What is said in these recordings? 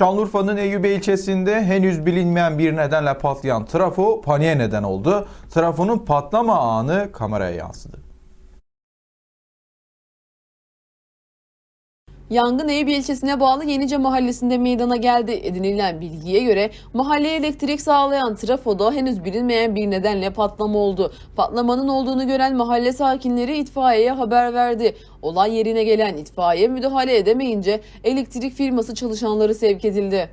Şanlıurfa'nın Eyüpe ilçesinde henüz bilinmeyen bir nedenle patlayan trafo paniğe neden oldu. Trafonun patlama anı kameraya yansıdı. Yangın Eyüp ilçesine bağlı Yenice mahallesinde meydana geldi. Edinilen bilgiye göre mahalleye elektrik sağlayan trafoda henüz bilinmeyen bir nedenle patlama oldu. Patlamanın olduğunu gören mahalle sakinleri itfaiyeye haber verdi. Olay yerine gelen itfaiye müdahale edemeyince elektrik firması çalışanları sevk edildi.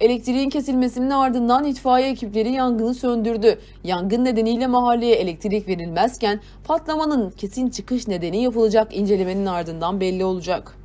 Elektriğin kesilmesinin ardından itfaiye ekipleri yangını söndürdü. Yangın nedeniyle mahalleye elektrik verilmezken patlamanın kesin çıkış nedeni yapılacak incelemenin ardından belli olacak.